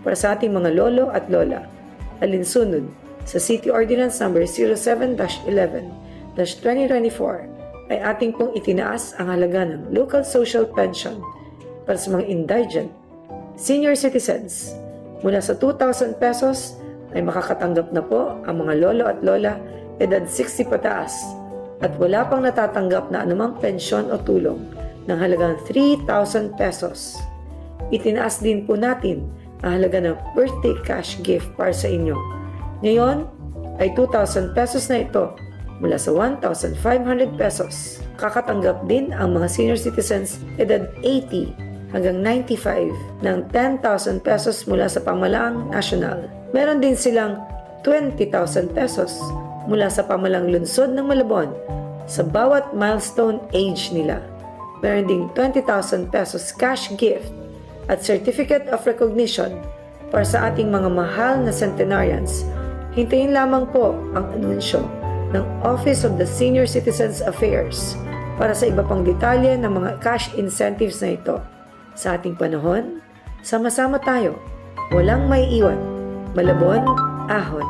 para sa ating mga lolo at lola. Alinsunod sa City Ordinance Number 07-11-2024 ay ating pong itinaas ang halaga ng local social pension para sa mga indigent senior citizens. Mula sa 2,000 pesos ay makakatanggap na po ang mga lolo at lola edad 60 pataas at wala pang natatanggap na anumang pensyon o tulong ng halagang 3,000 pesos. Itinaas din po natin ang halaga ng birthday cash gift para sa inyo. Ngayon ay 2,000 pesos na ito mula sa 1,500 pesos. Kakatanggap din ang mga senior citizens edad 80 hanggang 95 ng 10,000 pesos mula sa pamalaang nasyonal. Meron din silang 20,000 pesos mula sa pamalang lungsod ng Malabon sa bawat milestone age nila. Meron ding 20,000 pesos cash gift at Certificate of Recognition para sa ating mga mahal na centenarians. Hintayin lamang po ang anunsyo ng Office of the Senior Citizens Affairs para sa iba pang detalye ng mga cash incentives na ito. Sa ating panahon, sama-sama tayo. Walang may iwan. Malabon, ahon.